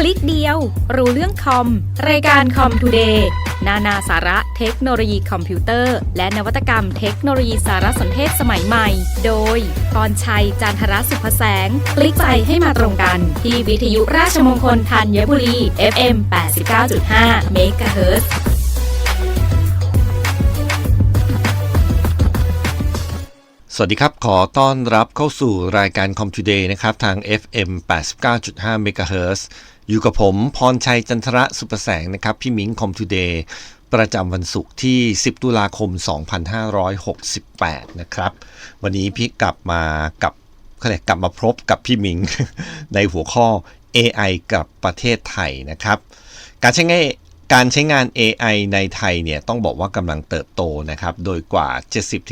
คลิกเดียว รู้เรื่องคอม รายการคอมทูเดย์นานาสาระเทคโนโลยีคอมพิวเตอร์ และนวัตกรรมเทคโนโลยีสารสนเทศสมัยใหม่ โดยกรชัย จันทรสุภแสง คลิกใจให้มาตรงกัน ที่วิทยุราชมงคลธัญบุรี FM 89.5เสวัสดีครับ ขอต้อนรับเข้าสู่รายการ Com Today นะครับ ทาง FM 89.5 MHz อยู่กับผมพรชัยจันทระสุประแสงนะครับ พี่มิ้ง Com Today ประจำวันศุกร์ที่ 10 ตุลาคม 2568 นะครับ วันนี้พี่กลับมากับเขาเรียกกลับมาพบกับพี่มิง ในหัวข้อ AI กับประเทศไทยนะครับ การใช้งาน การใช้งาน AI ในไทยเนี่ยต้องบอกว่ากำลังเติบโตนะครับ โดยกว่า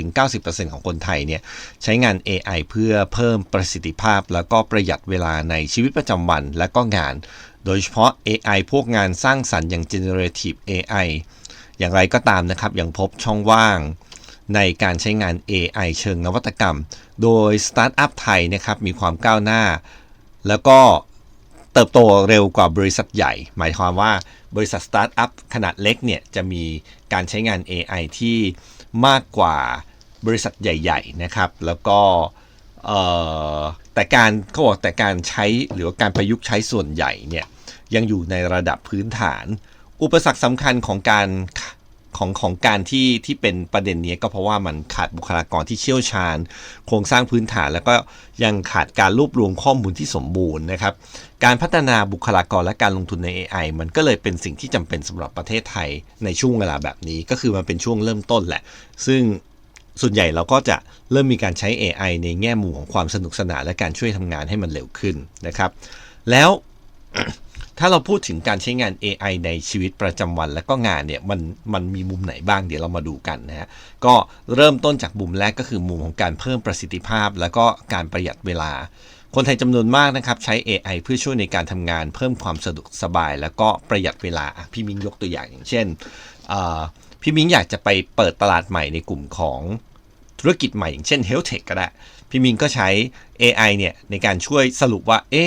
70-90%ของคนไทยเนี่ยใช้งาน AI เพื่อเพิ่มประสิทธิภาพ แล้วก็ประหยัดเวลาในชีวิตประจำวันและก็งาน โดยเฉพาะ AI พวกงานสร้างสรรค์อย่าง generative AI อย่างไรก็ตามนะครับยังพบช่องว่างในการใช้งาน AI เชิงนวัตกรรม โดยสตาร์ทอัพไทยนะครับมีความก้าวหน้า แล้วก็ เติบโตเร็วกว่าบริษัทใหญ่ หมายความว่าบริษัทสตาร์ทอัพขนาดเล็กเนี่ยจะมีการใช้งาน AI ที่มากกว่าบริษัทใหญ่ๆนะครับ แล้วก็แต่การเขาบอกแต่การใช้หรือว่าการประยุกต์ใช้ส่วนใหญ่เนี่ยยังอยู่ในระดับพื้นฐาน อุปสรรคสำคัญของการ ของของการที่ที่เป็นประเด็นนี้ก็เพราะว่ามันขาดบุคลากรที่เชี่ยวชาญ โครงสร้างพื้นฐาน แล้วก็ยังขาดการรวบรวมข้อมูลที่สมบูรณ์นะครับ การพัฒนาบุคลากรและการลงทุนใน AI มันก็เลยเป็นสิ่งที่จำเป็นสำหรับประเทศไทยในช่วงเวลาแบบนี้ก็คือมันเป็นช่วงเริ่มต้นแหละ ซึ่งส่วนใหญ่เราก็จะเริ่มมีการใช้ AI ในแง่มุมของความสนุกสนานและการช่วยทำงานให้มันเร็วขึ้นนะครับ แล้ว ถ้าเราพูดถึงการใช้งาน AI ในชีวิตประจำวันและก็งานเนี่ยมันมันมีมุมไหนบ้างเดี๋ยวเรามาดูกันนะฮะก็เริ่มต้นจากมุมแรกก็คือมุมของการเพิ่มประสิทธิภาพ แล้วก็การประหยัดเวลา คนไทยจำนวนมากนะครับใช้ AI เพื่อช่วยในการทำงาน เพิ่มความสะดวกสบาย แล้วก็ประหยัดเวลาพี่มิ้งยกตัวอย่างอย่างเช่นพี่มิ้งอยากจะไปเปิดตลาดใหม่ในกลุ่มของธุรกิจใหม่อย่างเช่น Health Tech ก็ได้พี่มิงก็ใช้ AI เนี่ยในการช่วยสรุปว่า เอ๊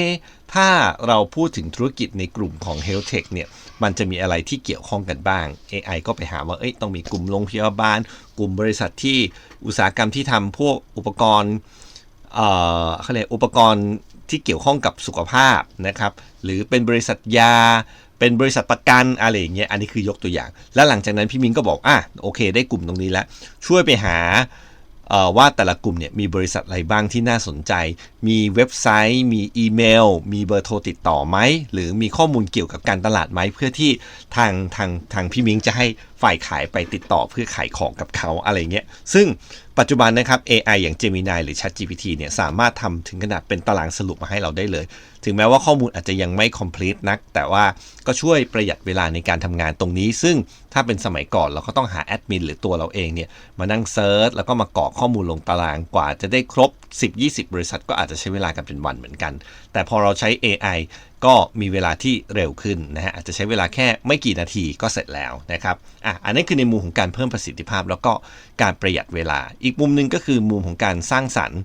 ถ้าเราพูดถึงธุรกิจในกลุ่มของ Health Tech เนี่ย มันจะมีอะไรที่เกี่ยวข้องกันบ้าง AI ก็ไปหาว่า เอ้ย ต้องมีกลุ่มโรงพยาบาล กลุ่มบริษัทที่อุตสาหกรรมที่ทำพวกอุปกรณ์ เอ่อเขาเรียกอุปกรณ์ที่เกี่ยวข้องกับสุขภาพนะครับ หรือเป็นบริษัทยา เป็นบริษัทประกันอะไรอย่างเงี้ย อันนี้คือยกตัวอย่าง แล้วหลังจากนั้นพี่มิงก็บอก อะ โอเค ได้กลุ่มตรงนี้แล้ว ช่วยไปหา ว่าแต่ละกลุ่มเนี่ยมีบริษัทอะไรบ้างที่น่าสนใจ มีเว็บไซต์ มีอีเมล มีเบอร์โทรติดต่อไหม หรือมีข้อมูลเกี่ยวกับการตลาดไหม เพื่อที่ทางทางทางพี่มิงจะให้ฝ่ายขายไปติดต่อเพื่อขายของกับเขาอะไรเงี้ย ซึ่งปัจจุบันนะครับ AI อย่าง Gemini หรือ ChatGPT เนี่ยสามารถทำถึงขนาดเป็นตารางสรุปมาให้เราได้เลย ถึงแม้ว่าข้อมูลอาจจะยังไม่ complete นัก แต่ว่าก็ช่วยประหยัดเวลาในการทำงานตรงนี้ ซึ่งถ้าเป็นสมัยก่อนเราก็ต้องหาแอดมินหรือตัวเราเองเนี่ยมานั่งเซิร์ชแล้วก็มากรอกข้อมูลลงตารางกว่าจะได้ครบ 10-20 บริษัท ก็อาจจะใช้เวลากันเป็นวันเหมือนกัน แต่พอเราใช้ AI ก็มีเวลาที่เร็วขึ้นนะฮะอาจจะใช้เวลาแค่ไม่กี่นาทีก็เสร็จแล้วนะครับอะอันนี้คือในมุมของการเพิ่มประสิทธิภาพ แล้วก็การประหยัดเวลา อีกมุมหนึ่งก็คือมุมของการสร้างสรรค์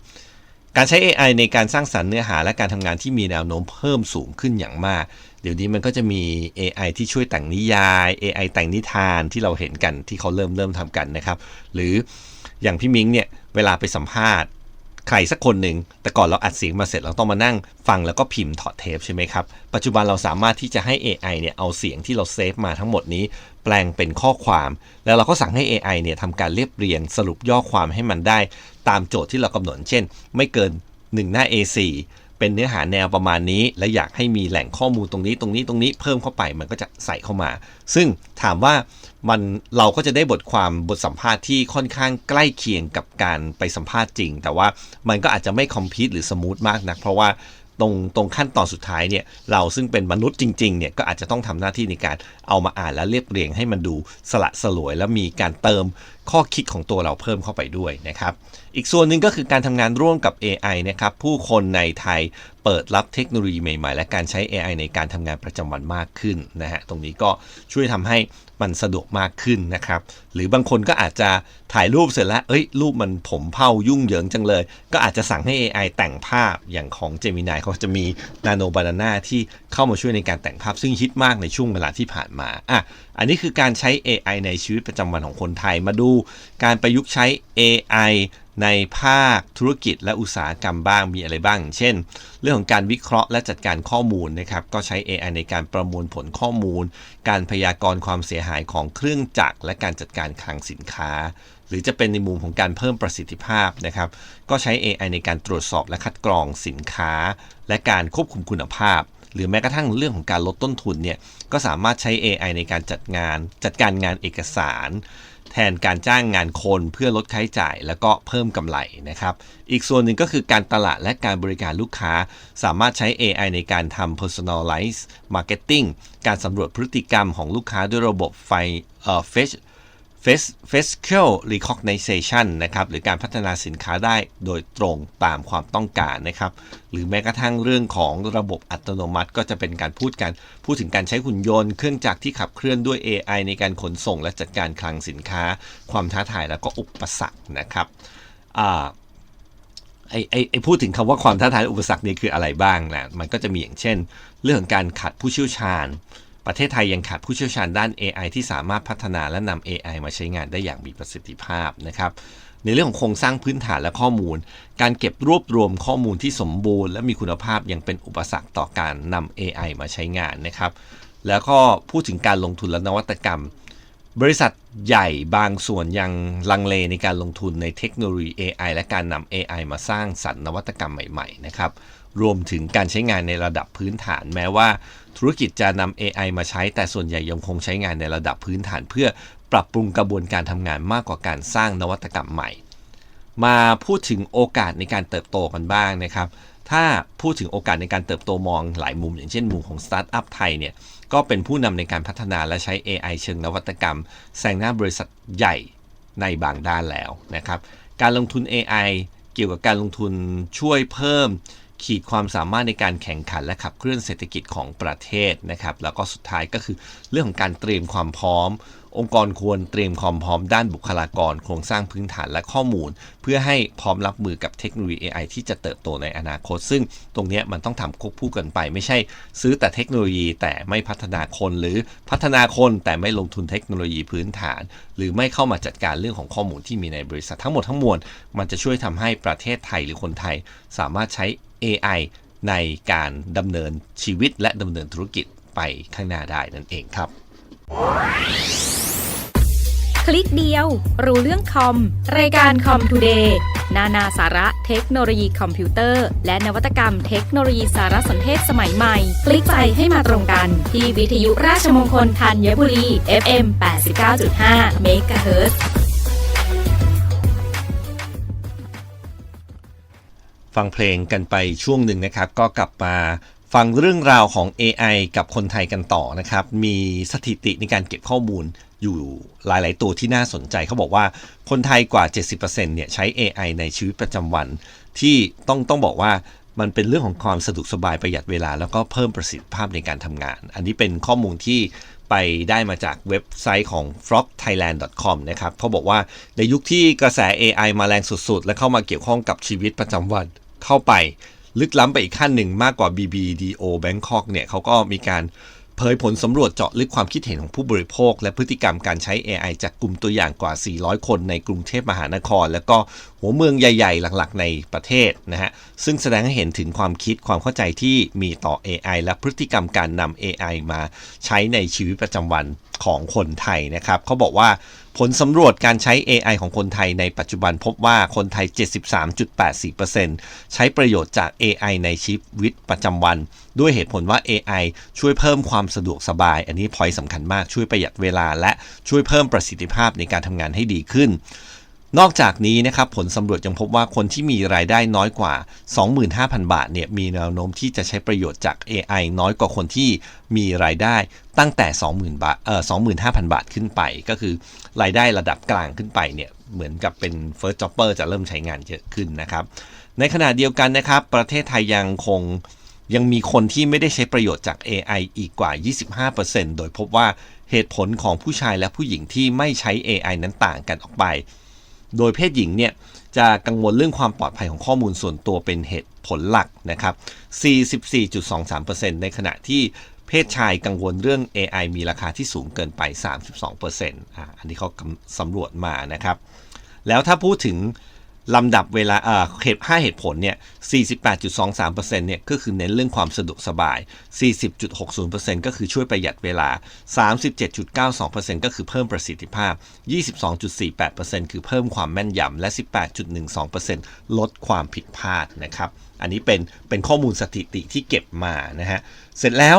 การใช้ AI ในการสร้างสรรค์เนื้อหาและการทำงานที่มีแนวโน้มเพิ่มสูงขึ้นอย่างมาก เดี๋ยวนี้มันก็จะมี AI ที่ช่วยแต่งนิยาย AI แต่งนิทานที่เราเห็นกันที่เขาเริ่มเริ่มทำกันนะครับ หรืออย่างพี่มิงเนี่ยเวลาไปสัมภาษณ์ ใครสักคนหนึ่งแต่ก่อนเราอัดเสียงมาเสร็จเราต้องมานั่งฟังแล้วก็พิมพ์ถอดเทปใช่ไหมครับ ปัจจุบันเราสามารถที่จะให้ AI เนี่ยเอาเสียงที่เราเซฟมาทั้งหมดนี้ แปลงเป็นข้อความ แล้วเราก็สั่งให้ AI เนี่ยทำการเรียบเรียงสรุปย่อความให้มันได้ ตามโจทย์ที่เรากำหนดเช่น ไม่เกิน 1 หน้า A4 เป็นเนื้อหาแนวประมาณนี้ และอยากให้มีแหล่งข้อมูลตรงนี้ตรงนี้ตรงนี้เพิ่มเข้าไปมันก็จะใส่เข้ามา ซึ่งถามว่ามันเราก็จะได้บทความบทสัมภาษณ์ที่ค่อนข้างใกล้เคียงกับการไปสัมภาษณ์จริง แต่ว่ามันก็อาจจะไม่คอมพิวต์หรือสมูทมากนัก เพราะว่า ตรงตรงขั้นตอนสุดท้ายเนี่ยเราซึ่งเป็นมนุษย์จริงๆเนี่ยก็อาจจะต้องทำหน้าที่ในการเอามาอ่านและเรียบเรียงให้มันดูสละสลวย แล้วมีการเติมข้อคิดของตัวเราเพิ่มเข้าไปด้วยนะครับอีกส่วนหนึ่งก็คือการทำงานร่วมกับ AI นะครับผู้คนในไทยเปิดรับเทคโนโลยีใหม่ๆ และการใช้ AI ในการทำงานประจำวันมากขึ้นนะฮะตรงนี้ก็ช่วยทำให้ มันสะดวกมากขึ้นนะครับ หรือบางคนก็อาจจะถ่ายรูปเสร็จแล้ว เอ้ย รูปมันผมเผายุ่งเหยิงจังเลย ก็อาจจะสั่งให้ AI แต่งภาพอย่างของ Gemini เขาจะมี Nano Banana ที่เข้ามาช่วยในการแต่งภาพซึ่งฮิตมากในช่วงเวลาที่ผ่านมา อะ อันนี้คือการใช้ AI ในชีวิตประจำวันของคนไทย มาดูการประยุกต์ใช้ AI ในภาคธุรกิจและอุตสาหกรรมบ้างมีอะไรบ้าง เช่น เรื่องของการวิเคราะห์และจัดการข้อมูลนะครับก็ใช้ AI ในการประมวลผลข้อมูล การพยากรณ์ความเสียหายของเครื่องจักรและการจัดการคลังสินค้า หรือจะเป็นในมุมของการเพิ่มประสิทธิภาพนะครับก็ใช้ AI ในการตรวจสอบและคัดกรองสินค้า และการควบคุมคุณภาพ หรือแม้กระทั่งเรื่องของการลดต้นทุนเนี่ยก็สามารถใช้ AI ในการจัดงาน จัดการงานเอกสาร แทนการจ้างงานคนเพื่อลดค่าใช้จ่าย แล้วก็เพิ่มกำไรนะครับ อีกส่วนหนึ่งก็คือการตลาดและการบริการลูกค้า สามารถใช้ AI ในการทำ personalized marketing การสำรวจพฤติกรรมของลูกค้าด้วยระบบไฟเอ่อ fetch facial recognition นะครับหรือการพัฒนาสินค้าได้โดยตรงตามความต้องการนะครับหรือแม้กระทั่งเรื่องของระบบอัตโนมัติ ก็จะเป็นการพูดกันพูดถึงการใช้หุ่นยนต์ เครื่องจักรที่ขับเคลื่อนด้วย AI ในการขนส่งและจัดการคลังสินค้า ความท้าทายแล้วก็อุปสรรคนะครับอ่าไอไอไอพูดถึงคำว่าความท้าทายอุปสรรคนี่คืออะไรบ้างนะมันก็จะมีอย่างเช่น เรื่องการขาดผู้เชี่ยวชาญ ประเทศไทยยังขาดผู้เชี่ยวชาญด้าน AI ที่สามารถพัฒนาและนำ AI มาใช้งานได้อย่างมีประสิทธิภาพนะครับในเรื่องของโครงสร้างพื้นฐานและข้อมูล การเก็บรวบรวมข้อมูลที่สมบูรณ์ และมีคุณภาพยังเป็นอุปสรรคต่อการนำ AI มาใช้งานนะครับ แล้วก็พูดถึงการลงทุนและนวัตกรรม บริษัทใหญ่บางส่วนยังลังเลในการลงทุนในเทคโนโลยี AI และการนำ AI มาสร้างสรรค์นวัตกรรมใหม่ ๆ นะครับ รวมถึงการใช้งานในระดับพื้นฐาน แม้ว่าธุรกิจจะนำ AI มาใช้ แต่ส่วนใหญ่ยังคงใช้งานในระดับพื้นฐาน เพื่อปรับปรุงกระบวนการทำงานมากกว่าการสร้างนวัตกรรมใหม่ มาพูดถึงโอกาสในการเติบโตกันบ้างนะครับ ถ้าพูดถึงโอกาสในการเติบโตมองหลายมุม อย่างเช่นมุมของสตาร์ทอัพไทยเนี่ยก็เป็นผู้นำในการพัฒนาและใช้ AI เชิงนวัตกรรมแซงหน้าบริษัทใหญ่ในบางด้านแล้วนะครับ การลงทุน AI เกี่ยวกับการลงทุนช่วยเพิ่ม ขีดความสามารถในการแข่งขันและขับเคลื่อนเศรษฐกิจของประเทศนะครับ แล้วก็สุดท้ายก็คือเรื่องของการเตรียมความพร้อม องค์กรควรเตรียมความพร้อมด้านบุคลากร โครงสร้างพื้นฐานและข้อมูล เพื่อให้พร้อมรับมือกับเทคโนโลยี AI ที่จะเติบโตในอนาคต ซึ่งตรงนี้มันต้องทำควบคู่กันไป ไม่ใช่ซื้อแต่เทคโนโลยีแต่ไม่พัฒนาคนหรือพัฒนาคนแต่ไม่ลงทุนเทคโนโลยีพื้นฐาน หรือไม่เข้ามาจัดการเรื่องของข้อมูลที่มีในบริษัททั้งหมดทั้งมวลมันจะช่วยทำให้ประเทศไทยหรือคนไทย สามารถใช้ AI ในการดำเนินชีวิตและดำเนินธุรกิจไปข้างหน้าได้นั่นเองครับ คลิกเดียว รู้เรื่องคอม รายการคอมทูเดย์นานาสาระเทคโนโลยีคอมพิวเตอร์ และนวัตกรรมเทคโนโลยีสารสนเทศสมัยใหม่ คลิกไปให้มาตรงกัน ที่วิทยุราชมงคลธัญบุรี FM 89.5 MHz ฟังเพลงกันไปช่วงหนึ่งนะครับ ก็กลับมาฟังเรื่องราวของ AI กับคนไทยกันต่อนะครับ มีสถิติในการเก็บข้อมูลอยู่หลาย ๆ ตัวที่น่าสนใจเขาบอกว่าคนไทยกว่า 70%เนี่ยใช้ AI ในชีวิตประจำวัน ที่ต้องต้องบอกว่ามันเป็นเรื่องของความสะดวกสบายประหยัดเวลา แล้วก็เพิ่มประสิทธิภาพในการทำงาน อันนี้เป็นข้อมูลที่ไปได้มาจากเว็บไซต์ของ frogthailand.com นะครับเขาบอกว่าในยุคที่กระแส AI มาแรงสุด ๆ และเข้ามาเกี่ยวข้องกับชีวิตประจำวัน เข้าไปลึกล้ำไปอีกขั้นหนึ่งมากกว่า BBDO Bangkok เนี่ยเขาก็มีการเผยผลสำรวจเจาะลึกความคิดเห็นของผู้บริโภค และพฤติกรรมการใช้ AI จากกลุ่มตัวอย่างกว่า 400 คนในกรุงเทพมหานคร แล้วก็หัวเมืองใหญ่ๆ หลักๆ ในประเทศนะฮะ ซึ่งแสดงให้เห็นถึงความคิดความเข้าใจที่มีต่อ AI และพฤติกรรมการนำ AI มาใช้ในชีวิตประจำวัน ของคนไทยนะครับเขาบอกว่าผลสำรวจการใช้ AI ของคนไทยในปัจจุบันพบว่าคนไทย 73.84%ใช้ประโยชน์จาก AI ในชีวิตประจำวัน ด้วยเหตุผลว่า AI ช่วยเพิ่มความสะดวกสบาย อันนี้พอยสำคัญมากช่วยประหยัดเวลาและช่วยเพิ่มประสิทธิภาพในการทำงานให้ดีขึ้น นอกจากนี้นะครับผลสำรวจยังพบว่าคนที่มีรายได้น้อยกว่า 25,000 บาทเนี่ยมีแนวโน้มที่จะใช้ประโยชน์จาก AI น้อยกว่าคนที่มีรายได้ตั้งแต่ 20,000 บาทเอ่อ25,000 บาทขึ้นไป ก็คือรายได้ระดับกลางขึ้นไปเนี่ยเหมือนกับเป็น first jobber จะเริ่มใช้งานเยอะขึ้นนะครับ ในขณะเดียวกันนะครับ ประเทศไทยยังคงยังมีคนที่ไม่ได้ใช้ประโยชน์จาก AI อีกกว่า 25%โดยพบว่าเหตุผลของผู้ชายและผู้หญิงที่ไม่ใช้ AI นั้นต่างกันออกไป โดยเพศหญิงเนี่ยจะกังวลเรื่องความปลอดภัยของข้อมูลส่วนตัวเป็นเหตุผลหลักนะครับ 44.23%ในขณะที่เพศชายกังวลเรื่อง AI มีราคาที่สูงเกินไป 32%อ่าอันนี้เขาสำรวจมานะครับ แล้วถ้าพูดถึง ลำดับเวลาเอ่อเหตุ5เหตุผลเนี่ย 48.23%เนี่ยก็คือเน้นเรื่องความสะดวกสบาย 40.60%ก็คือช่วยประหยัดเวลา 37.92%ก็คือเพิ่มประสิทธิภาพ 22.48%คือเพิ่มความแม่นยำและ 18.12%ลดความผิดพลาดนะครับ อันนี้เป็นเป็นข้อมูลสถิติที่เก็บมานะฮะ เสร็จแล้ว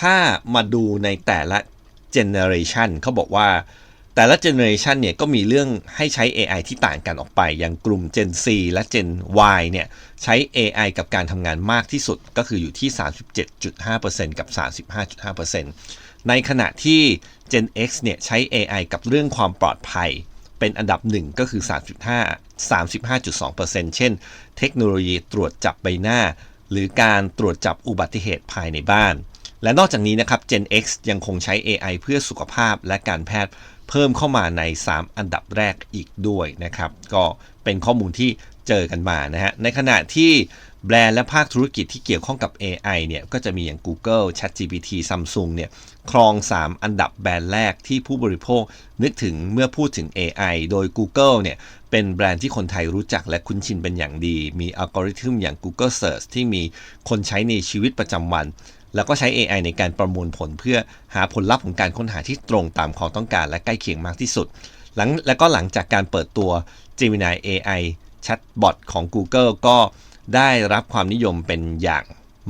ถ้ามาดูในแต่ละ generation เขาบอกว่า แต่ละ generation เนี่ยก็มีเรื่องให้ใช้ AI ที่ต่างกันออกไป อย่างกลุ่ม Gen C และ Gen Y เนี่ยใช้ AI กับการทำงานมากที่สุดก็คืออยู่ที่ 37.5%กับ 35.5%ในขณะที่ Gen X เนี่ยใช้ AI กับเรื่องความปลอดภัย เป็นอันดับหนึ่งก็คือ 3.5 35.2%เช่น เทคโนโลยีตรวจจับใบหน้า หรือการตรวจจับอุบัติเหตุภายในบ้าน และนอกจากนี้นะครับ Gen X ยังคงใช้ AI เพื่อสุขภาพและการแพทย์ เพิ่มเข้ามาใน 3 อันดับแรกอีกด้วยนะครับ ก็เป็นข้อมูลที่เจอกันมานะฮะ ในขณะที่แบรนด์และภาคธุรกิจที่เกี่ยวข้องกับ AI เนี่ย ก็จะมีอย่าง Google ChatGPT Samsung เนี่ย ครอง 3 อันดับแบรนด์แรกที่ผู้บริโภคนึกถึงเมื่อพูดถึง AI โดย Google เนี่ย เป็นแบรนด์ที่คนไทยรู้จักและคุ้นชินเป็นอย่างดี มีอัลกอริทึมอย่าง Google Search ที่มีคนใช้ในชีวิตประจำวัน แล้วก็ใช้ AI ในการประมวลผลเพื่อหาผลลัพธ์ของการค้นหาที่ตรงตามความต้องการ และใกล้เคียงมากที่สุด หลังและก็หลังจากการเปิดตัว Gemini AI Chatbot ของ Google ก็ได้รับความนิยมเป็นอย่าง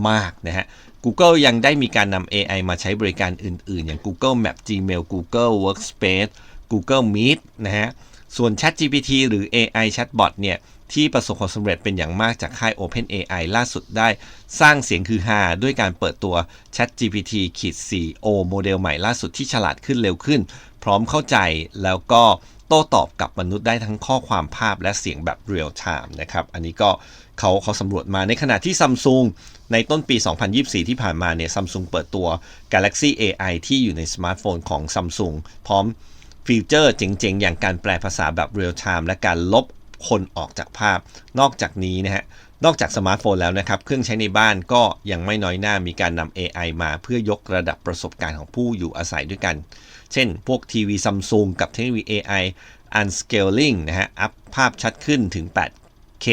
มากนะฮะ Google ยังได้มีการนำ AI มาใช้บริการอื่น ๆ อย่าง Google Map Gmail Google Workspace Google Meet นะฮะ ส่วน ChatGPT หรือ AI Chatbot เนี่ย ที่ประสบความสำเร็จเป็นอย่างมากจากค่าย OpenAI ล่าสุดได้สร้างเสียงคือฮาด้วยการเปิดตัว ChatGPT ขีด 4o โมเดลใหม่ล่าสุดที่ฉลาดขึ้นเร็วขึ้น พร้อมเข้าใจแล้วก็โต้ตอบกับมนุษย์ได้ทั้งข้อความภาพและเสียงแบบ real time นะครับ อันนี้ก็เขาเขาสำรวจมาในขณะที่ Samsung ในต้นปี 2024 ที่ผ่านมาเนี่ย Samsung เปิดตัว Galaxy AI ที่อยู่ในสมาร์ทโฟนของ Samsung พร้อมฟีเจอร์เจ๋งๆ อย่างการแปลภาษาแบบ real time และการลบ คนออกจากภาพ นอกจากนี้นะฮะนอกจากสมาร์ทโฟนแล้วนะครับ เครื่องใช้ในบ้านก็ยังไม่น้อยหน้ามีการนำ AI มาเพื่อยกระดับประสบการณ์ของผู้อยู่อาศัยด้วยกัน เช่น พวกทีวีซัมซุงกับเทคโนโลยี AI Unscaling นะฮะ อัพภาพชัดขึ้นถึง 8K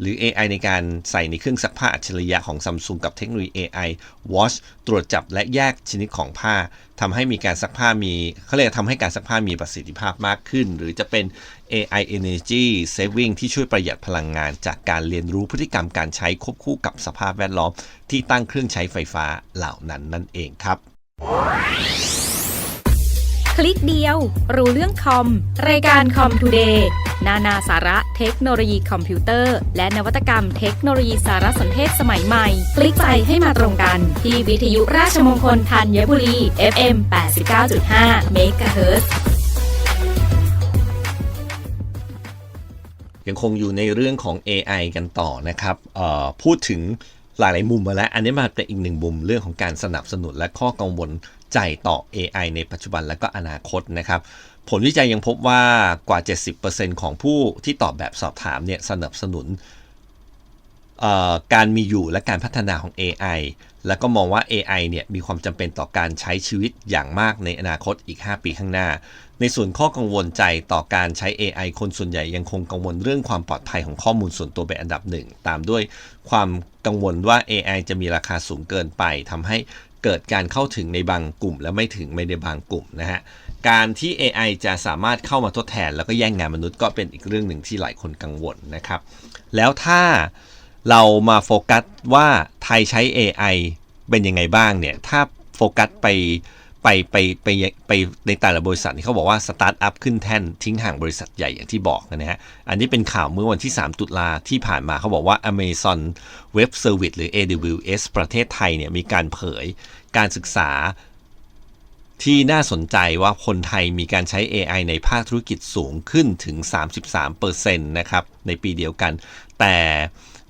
หรือ AI ในการใส่ในเครื่องซักผ้าอัจฉริยะของ Samsung กับเทคโนโลยี AI Watch ตรวจจับและแยกชนิดของผ้าทำให้มีการซักผ้ามีเขาเรียกทำให้การซักผ้ามีประสิทธิภาพมากขึ้น หรือจะเป็น AI Energy Saving ที่ช่วยประหยัดพลังงาน จากการเรียนรู้พฤติกรรมการใช้ควบคู่กับสภาพแวดล้อม ที่ตั้งเครื่องใช้ไฟฟ้าเหล่านั้นนั่นเองครับ คลิกเดียว รู้เรื่องคอม รายการคอมทูเดย์นานาสาระ เทคโนโลยีคอมพิวเตอร์ และนวัตกรรมเทคโนโลยีสารสนเทศสมัยใหม่ คลิกไปให้มาตรงกัน ที่วิทยุราชมงคลธัญบุรี FM 89.5 MHz ยังคงอยู่ในเรื่องของ AI กันต่อนะครับพูดถึงหลายๆมุมมาแล้ว อันนี้มาเป็นอีกหนึ่งมุมเรื่องของการสนับสนุนและข้อกังวลใจต่อ AI ในปัจจุบันและก็อนาคตนะครับ ผลวิจัยยังพบว่ากว่า 70%ของผู้ที่ตอบแบบสอบถามเนี่ยสนับสนุนการมีอยู่และการพัฒนาของ AI แล้วก็มองว่า AI เนี่ยมีความจำเป็นต่อการใช้ชีวิตอย่างมากในอนาคตอีก 5 ปีข้างหน้า ในส่วนข้อกังวลใจต่อการใช้ AI คนส่วนใหญ่ยังคงกังวลเรื่องความปลอดภัยของข้อมูลส่วนตัวเป็นอันดับหนึ่ง ตามด้วยความกังวลว่า AI จะมีราคาสูงเกินไปทำให้เกิดการเข้าถึงในบางกลุ่ม และไม่ถึงไม่ในบางกลุ่มนะฮะ การที่ AI จะสามารถเข้ามาทดแทน แล้วก็แย่งงานมนุษย์ก็เป็นอีกเรื่องหนึ่งที่หลายคนกังวลนะครับ แล้วถ้าเรามาโฟกัสว่าไทยใช้ AI เป็นยังไงบ้างเนี่ย ถ้าโฟกัสไปไปไปไปไปไปในแต่ละบริษัทนี่เขาบอกว่าสตาร์ทอัพขึ้นแท่นทิ้งห่างบริษัทใหญ่อย่างที่บอกนะฮะ อันนี้เป็นข่าวเมื่อวันที่ 3 ตุลาที่ผ่านมาเขาบอกว่า Amazon Web Service หรือ AWS ประเทศไทยเนี่ยมีการเผยการศึกษา ที่น่าสนใจว่าคนไทยมีการใช้ AI ในภาคธุรกิจสูงขึ้นถึง 33%นะครับในปีเดียวกัน แต่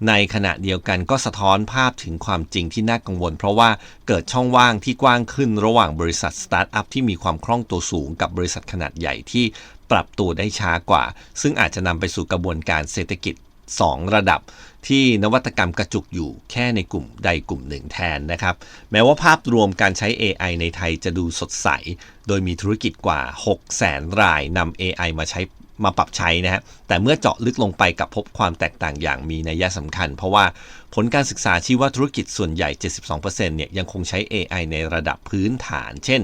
ในขณะเดียวกันก็สะท้อนภาพถึงความจริงที่น่ากังวล เพราะว่าเกิดช่องว่างที่กว้างขึ้นระหว่างบริษัทสตาร์ทอัพที่มีความคล่องตัวสูงกับบริษัทขนาดใหญ่ที่ปรับตัวได้ช้ากว่า ซึ่งอาจจะนำไปสู่กระบวนการเศรษฐกิจ 2 ระดับ ที่นวัตกรรมกระจุกอยู่แค่ในกลุ่มใดกลุ่มหนึ่งแทนนะครับ แม้ว่าภาพรวมการใช้ AI ในไทยจะดูสดใส โดยมีธุรกิจกว่า 6 0แสนรายนำ AI มาใช้มาปรับใช้นะฮะ แต่เมื่อเจาะลึกลงไปกับพบความแตกต่างอย่างมีนัยสำคัญ เพราะว่าผลการศึกษาชี้ว่าธุรกิจส่วนใหญ่ 72%เนี่ยยังคงใช้ AI ในระดับพื้นฐาน เช่น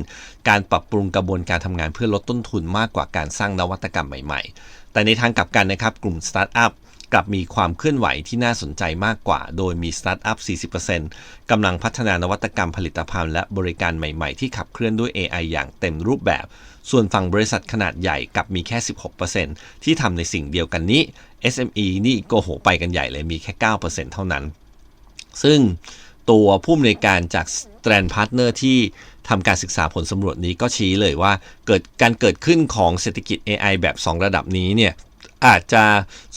การปรับปรุงกระบวนการทำงานเพื่อลดต้นทุนมากกว่าการสร้างนวัตกรรมใหม่ ๆ แต่ในทางกลับกันนะครับ กลุ่มสตาร์ทอัพ กลับมีความเคลื่อนไหวที่น่าสนใจมากกว่า โดยมีสตาร์ทอัพ 40%กำลังพัฒนานวัตกรรมผลิตภัณฑ์และบริการใหม่ๆ ที่ขับเคลื่อนด้วย AI อย่างเต็มรูปแบบ ส่วนฝั่งบริษัทขนาดใหญ่กลับมีแค่ 16%ที่ทำในสิ่งเดียวกันนี้ SME นี่โกโหไปกันใหญ่เลยมีแค่ 9%เท่านั้น ซึ่งตัวผู้อำนวยการจาก Strand Partner ที่ทำการศึกษาผลสำรวจนี้ก็ชี้เลยว่าเกิดการเกิดขึ้นของเศรษฐกิจ AI แบบ 2 ระดับนี้เนี่ย อาจจะ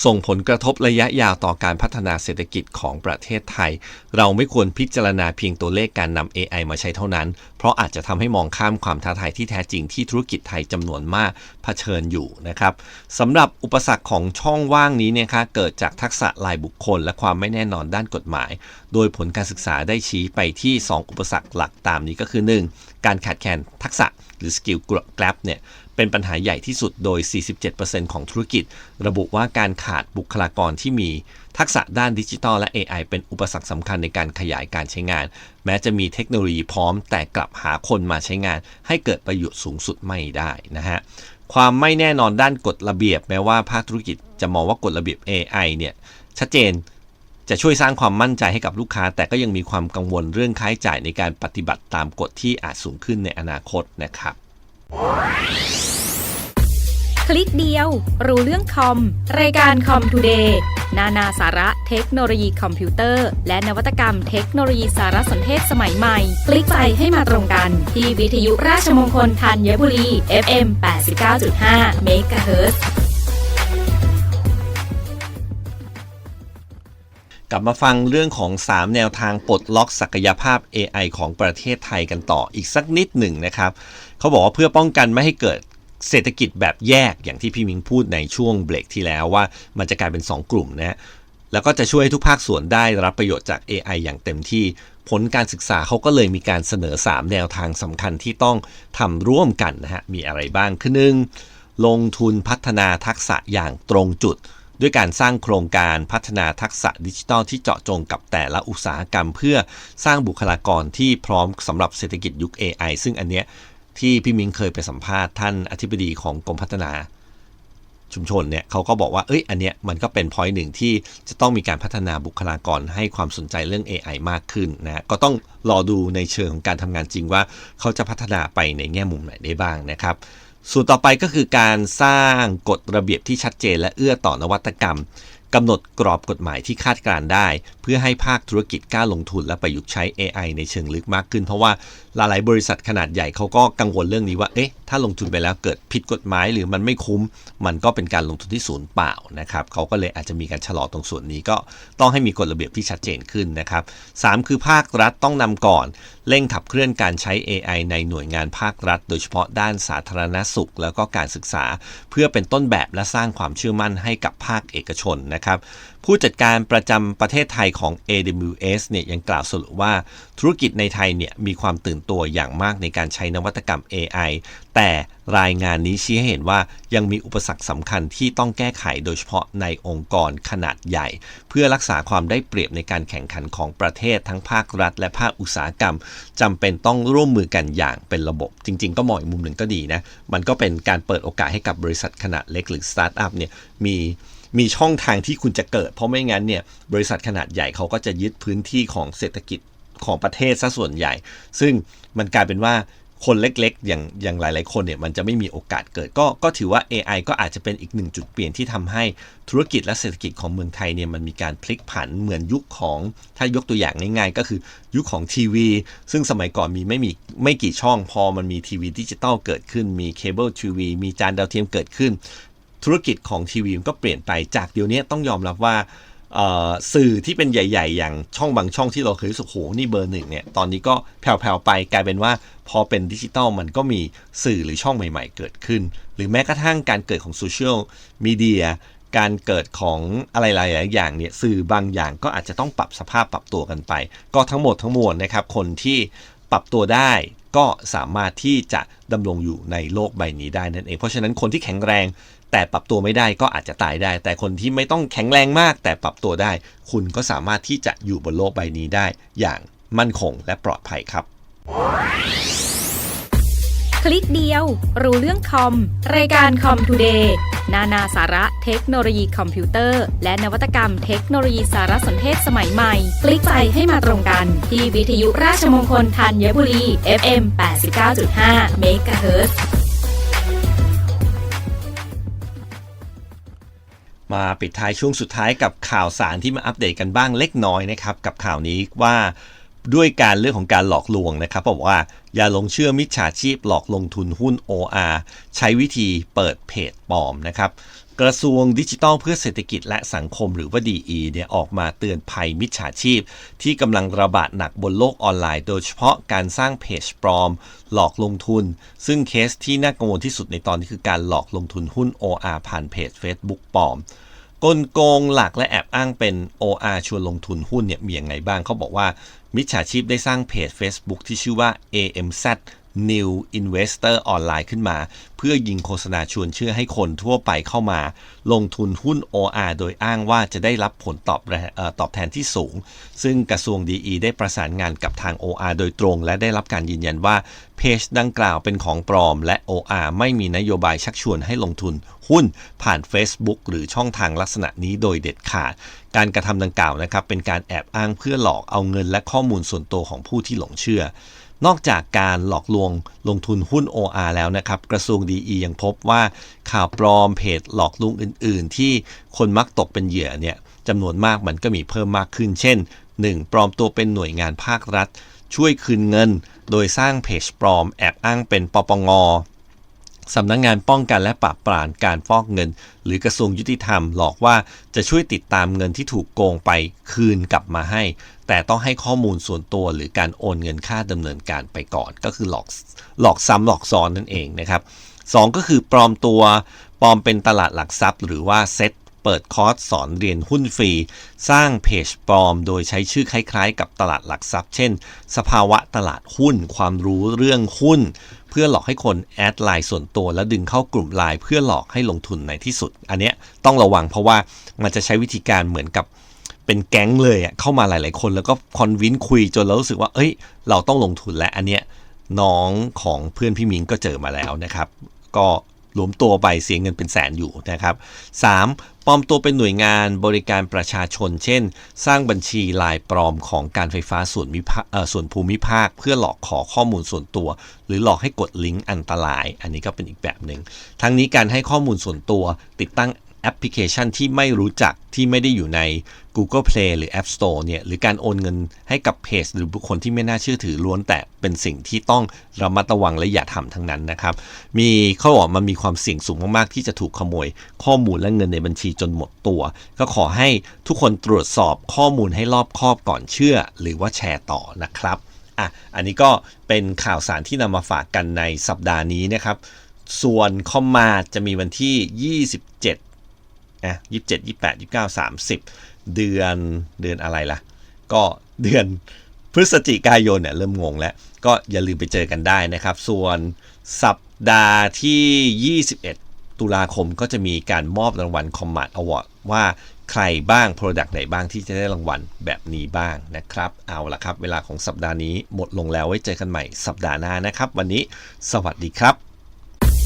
ส่งผลกระทบระยะยาวต่อการพัฒนาเศรษฐกิจของประเทศไทย เราไม่ควรพิจารณาเพียงตัวเลขการนำ AI มาใช้เท่านั้น เพราะอาจจะทำให้มองข้ามความท้าทายที่แท้จริงที่ธุรกิจไทยจำนวนมากเผชิญอยู่นะครับสำหรับอุปสรรคของช่องว่างนี้เนี่ยคะเกิดจากทักษะลายบุคคล และความไม่แน่นอนด้านกฎหมาย โดยผลการศึกษาได้ชี้ไปที่ 2 อุปสรรคหลักตามนี้ก็คือ 1. การขาดแคลนทักษะหรือสกิลกราฟเนี่ย เป็นปัญหาใหญ่ที่สุดโดย 47%ของธุรกิจ ระบุว่าการขาดบุคลากรที่มีทักษะด้านดิจิทัลและ AI เป็นอุปสรรคสำคัญในการขยายการใช้งาน แม้จะมีเทคโนโลยีพร้อม แต่กลับหาคนมาใช้งาน ให้เกิดประโยชน์สูงสุดไม่ได้นะฮะความไม่แน่นอนด้านกฎระเบียบ แม้ว่าภาคธุรกิจจะมองว่ากฎระเบียบ AI เนี่ยชัดเจนจะช่วยสร้างความมั่นใจให้กับลูกค้า แต่ก็ยังมีความกังวลเรื่องค่าใช้จ่ายในการปฏิบัติตามกฎที่อาจสูงขึ้นในอนาคตนะครับ คลิกเดียว รู้เรื่องคอม รายการคอมทูเดย์นานาสาระเทคโนโลยีคอมพิวเตอร์ และนวัตกรรมเทคโนโลยีสารสนเทศสมัยใหม่ คลิกไปให้มาตรงกัน ที่วิทยุราชมงคลธัญบุรี FM 89.5เมกะเฮิรตซ์กลับมาฟังเรื่องของ 3 แนวทางปลดล็อกศักยภาพ AI ของประเทศไทยกันต่ออีกสักนิดหนึ่งนะครับ เขาบอกว่าเพื่อป้องกันไม่ให้เกิด เศรษฐกิจแบบแยกอย่างที่พี่มิงพูดในช่วงเบรกที่แล้วว่ามันจะกลายเป็น 2 กลุ่มนะแล้วก็จะช่วยให้ทุกภาคส่วนได้รับประโยชน์จาก AI อย่างเต็มที่ ผลการศึกษาเขาก็เลยมีการเสนอ 3 แนวทางสำคัญที่ต้องทำร่วมกันนะฮะ มีอะไรบ้างคือหนึ่งลงทุนพัฒนาทักษะอย่างตรงจุด ด้วยการสร้างโครงการพัฒนาทักษะดิจิทัลที่เจาะจงกับแต่ละอุตสาหกรรม เพื่อสร้างบุคลากรที่พร้อมสำหรับเศรษฐกิจยุค AI ซึ่งอันเนี้ย ที่พี่มิงเคยไปสัมภาษณ์ท่านอธิบดีของกรมพัฒนาชุมชนเนี่ยเขาก็บอกว่า เอ้ย อันเนี้ยมันก็เป็นพอยต์หนึ่งที่จะต้องมีการพัฒนาบุคลากรให้ความสนใจเรื่อง AI มากขึ้นนะ ก็ต้องรอดูในเชิงของการทำงานจริงว่า เขาจะพัฒนาไปในแง่มุมไหนได้บ้างนะครับ ส่วนต่อไปก็คือการสร้างกฎระเบียบที่ชัดเจนและเอื้อต่อนวัตกรรม กำหนดกรอบกฎหมายที่คาดการได้ เพื่อให้ภาคธุรกิจกล้าลงทุนและประยุกต์ใช้ AI ในเชิงลึกมากขึ้น เพราะว่าหลายๆบริษัทขนาดใหญ่เขาก็กังวลเรื่องนี้ว่าเอ๊ะถ้าลงทุนไปแล้วเกิดผิดกฎหมาย หรือมันไม่คุ้ม มันก็เป็นการลงทุนที่ศูนย์เปล่านะครับเขาก็เลยอาจจะมีการชะลอตรงส่วนนี้ก็ต้องให้มีกฎระเบียบที่ชัดเจนขึ้นนะครับสามคือภาครัฐต้องนำก่อนเร่งขับเคลื่อนการใช้ AI ในหน่วยงานภาครัฐ โดยเฉพาะด้านสาธารณสุข แล้วก็การศึกษา เพื่อเป็นต้นแบบและสร้างความเชื่อมั่นให้กับภาคเอกชนนะครับ ผู้จัดการประจำประเทศไทยของ AWS เนี่ยยังกล่าวสรุปว่าธุรกิจในไทยเนี่ยมีความตื่นตัวอย่างมากในการใช้นวัตกรรม AI แต่รายงานนี้ชี้ให้เห็นว่ายังมีอุปสรรคสำคัญที่ต้องแก้ไขโดยเฉพาะในองค์กรขนาดใหญ่ เพื่อรักษาความได้เปรียบในการแข่งขันของประเทศทั้งภาครัฐ และภาคอุตสาหกรรมจำเป็นต้องร่วมมือกันอย่างเป็นระบบ จริง ๆ ก็มองอีกมุมหนึ่งก็ดีนะมันก็เป็นการเปิดโอกาสให้กับบริษัทขนาดเล็กหรือสตาร์ทอัพเนี่ยมี มีช่องทางที่คุณจะเกิด เพราะไม่งั้นเนี่ยบริษัทขนาดใหญ่เขาก็จะยึดพื้นที่ของเศรษฐกิจของประเทศซะส่วนใหญ่ ซึ่งมันกลายเป็นว่าคนเล็กๆ อย่างอย่างหลายๆ คนเนี่ยมันจะไม่มีโอกาสเกิดก็ก็ถือว่า AI ก็อาจจะเป็นอีกหนึ่งจุดเปลี่ยนที่ทำให้ธุรกิจและเศรษฐกิจของเมืองไทยเนี่ยมันมีการพลิกผันเหมือนยุคของถ้ายกตัวอย่างง่ายๆ ก็คือยุคของทีวี ซึ่งสมัยก่อนมีไม่มีไม่กี่ช่องพอมันมีทีวีดิจิตอลเกิดขึ้นมีเคเบิลทีวีมีจานดาวเทียมเกิดขึ้น ธุรกิจของทีวีมันก็เปลี่ยนไปจากเดี๋ยวนี้ต้องยอมรับว่าสื่อที่เป็นใหญ่ ๆ อย่างช่องบางช่องที่เราเคยรู้สึกโหนี่เบอร์หนึ่งเนี่ยตอนนี้ก็แผ่วๆไปกลายเป็นว่าพอเป็นดิจิตอลมันก็มีสื่อหรือช่องใหม่ ๆ เกิดขึ้น หรือแม้กระทั่งการเกิดของโซเชียลมีเดียการเกิดของอะไรหลายๆอย่างเนี่ยสื่อบางอย่างก็อาจจะต้องปรับสภาพปรับตัวกันไป ก็ทั้งหมดทั้งมวลนะครับคนที่ปรับตัวได้ก็สามารถที่จะดำรงอยู่ในโลกใบนี้ได้นั่นเอง เพราะฉะนั้นคนที่แข็งแรง แต่ปรับตัวไม่ได้ก็อาจจะตายได้ แต่คนที่ไม่ต้องแข็งแรงมาก แต่ปรับตัวได้ คุณก็สามารถที่จะอยู่บนโลกใบนี้ได้ อย่างมั่นคงและปลอดภัยครับ คลิกเดียว รู้เรื่องคอม รายการคอมทูเดย์นานาสาระเทคโนโลยีคอมพิวเตอร์ และนวัตกรรมเทคโนโลยีสารสนเทศสมัยใหม่ คลิกไปให้มาตรงกัน ที่วิทยุราชมงคลธัญบุรี FM 89.5 MHz มาปิดท้ายช่วงสุดท้ายกับข่าวสารที่มาอัปเดตกันบ้างเล็กน้อยนะครับกับข่าวนี้ว่าด้วยการเรื่องของการหลอกลวงนะครับบอกว่าอย่าลงเชื่อมิจฉาชีพหลอกลงทุนหุ้น OR ใช้วิธีเปิดเพจปลอมนะครับ กระทรวงดิจิทัลเพื่อเศรษฐกิจและสังคมหรือว่า DE เนี่ยออกมาเตือนภัยมิจฉาชีพ ที่กำลังระบาดหนักบนโลกออนไลน์ โดยเฉพาะการสร้างเพจปลอม หลอกลงทุน ซึ่งเคสที่น่ากังวลที่สุดในตอนนี้คือการหลอกลงทุนหุ้น OR ผ่านเพจ Facebook ปลอมกลโกงหลักและแอบอ้างเป็น OR ชวนลงทุนหุ้นเนี่ยมีอย่างไงบ้างเขาบอกว่ามิจฉาชีพได้สร้างเพจ Facebook ที่ชื่อว่า AMZ New Investor Online ขึ้นมา เพื่อยิงโฆษณาชวนเชื่อให้คนทั่วไปเข้ามา ลงทุนหุ้น OR โดยอ้างว่าจะได้รับผลตอบแทนเอ่อตอบแทนที่สูง ซึ่งกระทรวง DE ได้ประสานงานกับทาง OR โดยตรง และได้รับการยืนยันว่าเพจดังกล่าวเป็นของปลอม และ OR ไม่มีนโยบายชักชวนให้ลงทุนหุ้นผ่าน Facebook หรือช่องทางลักษณะนี้โดยเด็ดขาด การกระทำดังกล่าวนะครับเป็นการแอบอ้างเพื่อหลอกเอาเงินและข้อมูลส่วนตัวของผู้ที่หลงเชื่อ นอกจากการหลอกลวงลงทุนหุ้น OR แล้วนะครับ กระทรวงดียังพบว่าข่าวปลอมเพจหลอกลวงอื่น ๆ ที่คนมักตกเป็นเหยื่อเนี่ยจำนวนมากมันก็มีเพิ่มมากขึ้น เช่น 1. ปลอมตัวเป็นหน่วยงานภาครัฐ ช่วยคืนเงิน โดยสร้างเพจปลอมแอบอ้างเป็นปปง สำนักงงานป้องกันและปราบปรามการฟอกเงิน หรือกระทรวงยุติธรรมหลอกว่าจะช่วยติดตามเงินที่ถูกโกงไปคืนกลับมาให้ แต่ต้องให้ข้อมูลส่วนตัวหรือการโอนเงินค่าดำเนินการไปก่อน ก็คือหลอกหลอกซ้ำหลอกซ้อนนั่นเองนะครับสองก็คือปลอมตัวปลอมเป็นตลาดหลักทรัพย์ หรือว่าเซ็ต เปิดคอร์สสอนเรียนหุ้นฟรี สร้างเพจปลอม โดยใช้ชื่อคล้ายๆ กับตลาดหลักทรัพย์ เช่น สภาวะตลาดหุ้น ความรู้เรื่องหุ้น เพื่อหลอกให้คนแอดไลน์ส่วนตัว แล้วดึงเข้ากลุ่มไลน์เพื่อหลอกให้ลงทุนในที่สุด อันเนี้ยต้องระวังเพราะว่ามันจะใช้วิธีการเหมือนกับเป็นแก๊งเลยอะเข้ามาหลาย ๆ คนแล้วก็คอนวินคุยจนเรารู้สึกว่า เอ้ย เราต้องลงทุนและอันเนี้ยน้องของเพื่อนพี่มิงก็เจอมาแล้วนะครับ ก็รวมตัวไปเสียเงินเป็นแสนอยู่นะครับ 3. ปลอมตัวเป็นหน่วยงานบริการประชาชน เช่น สร้างบัญชีลายปลอมของการไฟฟ้าส่วนมิภาส่วนภูมิภาค เพื่อหลอกขอข้อมูลส่วนตัว หรือหลอกให้กดลิงก์อันตราย อันนี้ก็เป็นอีกแบบหนึ่งทั้งนี้การให้ข้อมูลส่วนตัวติดตั้ง แอปพลิเคชันที่ไม่รู้จักที่ไม่ได้อยู่ใน Google Play หรือ App Store เนี่ยหรือการโอนเงินให้กับเพจหรือบุคคลที่ไม่น่าเชื่อถือล้วนแต่เป็นสิ่งที่ต้องระมัดระวังและอย่าทำทั้งนั้นนะครับ มีเขาบอกมันมีความเสี่ยงสูงมาก ๆ ที่จะถูกขโมยข้อมูลและเงินในบัญชีจนหมดตัว ก็ขอให้ทุกคนตรวจสอบข้อมูลให้รอบคอบก่อนเชื่อ หรือว่าแชร์ต่อนะครับอะอันนี้ก็เป็นข่าวสารที่นำมาฝากกันในสัปดาห์นี้นะครับส่วนคอมมาจะมีวันที่27 นะ27 28 29 30เก้าสามสิบเดือนเดือนอะไรล่ะ ก็เดือนพฤศจิกายนเนี่ยเริ่มงงแล้ว ก็อย่าลืมไปเจอกันได้นะครับ ส่วนสัปดาห์ที่ 21 ตุลาคมก็จะมีการมอบรางวัล Commat Award ว่าใครบ้าง Product ไหนบ้างที่จะได้รางวัลแบบนี้บ้างนะครับ เอาละครับ เวลาของสัปดาห์นี้หมดลงแล้วไว้เจอกันใหม่สัปดาห์หน้านะครับ วันนี้สวัสดีครับ